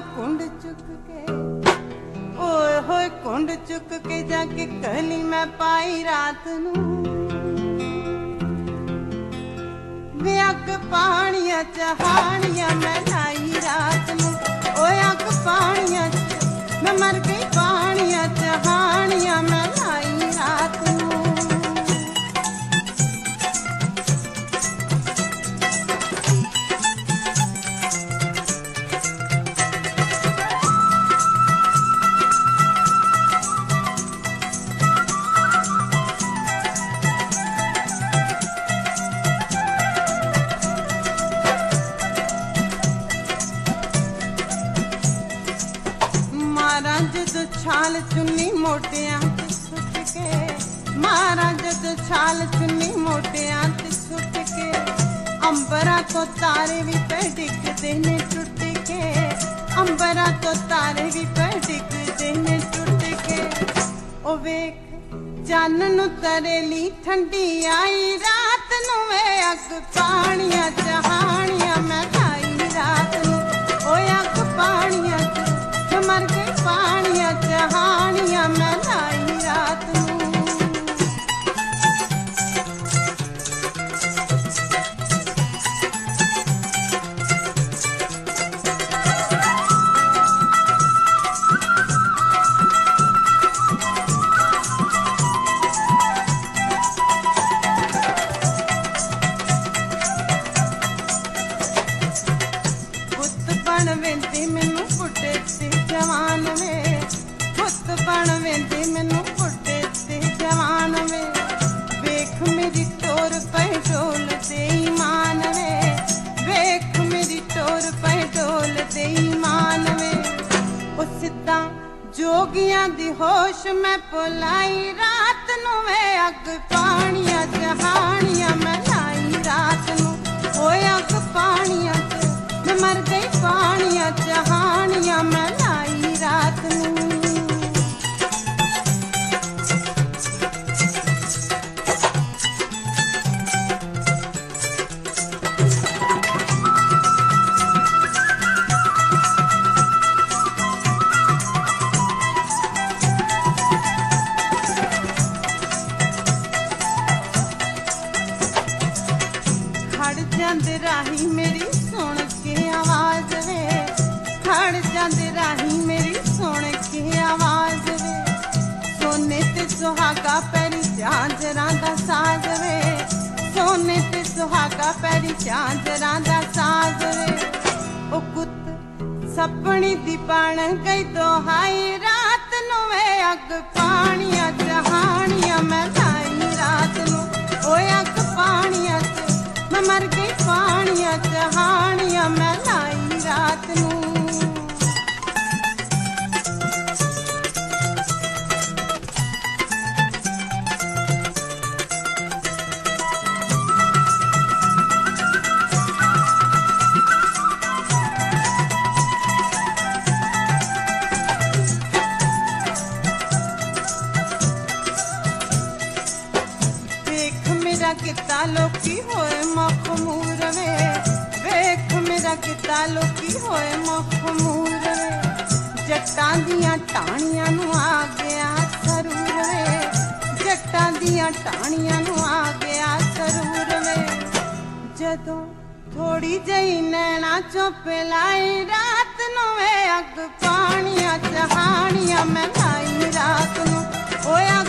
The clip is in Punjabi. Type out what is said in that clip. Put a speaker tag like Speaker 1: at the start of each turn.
Speaker 1: ਕੁੰਡ ਚੁੱਕ ਕੇ, ਓਏ ਹੋਏ ਕੁੰਡ ਚੁੱਕ ਕੇ ਜਾ ਕੇ ਕਲੀ ਮੈਂ ਪਾਈ ਰਾਤ ਨੂੰ। ਵੇ ਪਾਣੀਆਂ ਚਹਾਣੀਆਂ, ਮੈਂ ਲਾਈ ਜਦ ਛਾਲ ਚੁੰਨੀ ਮੋਟਿਆਂ ਤੇ ਸੁੱਟ ਕੇ, ਮਾਰਾਂ ਜਦ ਛਾਲ ਚੁੰਨੀ ਮੋਟਿਆਂ ਤੇ ਸੁੱਟ ਕੇ, ਅੰਬਰਾਂ ਤੋਂ ਤਾਰੇ ਵੀ ਪੈ ਡਿੱਗਦੇ ਨੇ ਟੁੱਟ ਕੇ, ਅੰਬਰਾਂ ਤੋਂ ਤਾਰੇ ਵੀ ਪੈ ਡਿੱਗਦੇ ਨੇ ਟੁੱਟ ਕੇ। ਉਹ ਵੇਖ ਚੰਨ ਨੂੰ ਤਰੇਲੀ ਠੰਡੀ ਆਈ, ਰਾਤ ਨੂੰ ਵੇ ਅੱਗ ਪਾਣੀਆਂ ਪੁੱਤ ਬਣ ਵੇਂਦੀ ਮੈਨੂੰ ਬੁੱਢੇ ਤੇ ਜਵਾਨ ਵੇ। ਪੁੱਤ ਬਣ ਵੇਂਦੀ ਮੈਨੂੰ ਬੁੱਢੇ ਤੇ ਜਵਾਨ ਵੇ। ਵੇਖ ਮੇਰੀ ਟੋਰ ਪੈ ਢੋਲ ਤੇ ਈਮਾਨ ਵੇ। ਵੇਖ ਮੇਰੀ ਟੋਰ ਪੈ ਢੋਲ ਤੇ ਈਮਾਨ ਵੇ। ਉਹ ਸਿੱਧਾ ਜੋਗੀਆਂ ਦੀ ਹੋਸ਼ ਮੈਂ ਪੁਲਾਈ ਰਾਤ ਨੂੰ ਵੇ ਅੱਗ ਜਾਂਦੇ ਰਾਹੀ ਮੇਰੀ ਸੁਣ ਕੇ ਆਵਾਜ਼ ਵੇ। ਖੜ ਜਾਂਦੇ ਰਾਹੀ ਮੇਰੀ ਸੁਣ ਕੇ ਆਵਾਜ਼ ਵੇ। ਸੋਨੇ ਤੇ ਸੁਹਾਗਾ ਪੈਰੀ ਝਾਂਜਰਾਂ ਦਾ ਸਾਜ਼ ਵੇ। ਸੋਨੇ ਤੇ ਸੁਹਾਗਾ ਪੈਰੀ ਝਾਂਜਰਾਂ ਦਾ ਸਾਜ਼ ਵੇ। ਉਹ ਕੁੱਤ ਸਪਣੀ ਦੀ ਬਣ ਗਈ ਦੋਹਾਈ ਰਾਤ ਨੂੰ ਵੇ। ਅੱਗ ਪਾਣੀਆਂ ਜਹਾਣੀਆਂ ਮੈਂ ਲਾਈ ਰਾਤ ਨੂੰ। ਓਏ ਅੱਗ ਪਾਣੀਆਂ ਚ ਮੈਂ ਮਰ ਗਈ ਪਾਣੀਆਂ ਕਿੱਤਾ ਲੋਕੀ ਹੋਏ ਮਖਮੂਰ ਵੇ ਵੇਖ ਮੇਰਾ ਕਿੱਤਾ ਲੋਕੀ ਹੋਏ ਮਖਮੂਰ ਵੇ ਜੱਟਾਂ ਦੀਆਂ ਟਾਣੀਆਂ ਨੂੰ ਆ ਗਿਆ ਸਰੂਰ ਵੇ ਜੱਟਾਂ ਦੀਆਂ ਟਾਣੀਆਂ ਨੂੰ ਆ ਗਿਆ ਸਰੂਰ ਵੇ ਜਦੋਂ ਥੋੜੀ ਜਈ ਨੈਣਾ ਚੁੱਪ ਲਾਈ, ਰਾਤ ਨੂੰ ਵੇ ਅੱਗ ਪਾਣੀਆਂ ਚਹਾਣੀਆਂ ਮੈਂ ਲਾਈ ਰਾਤ ਨੂੰ। ਹੋਇਆ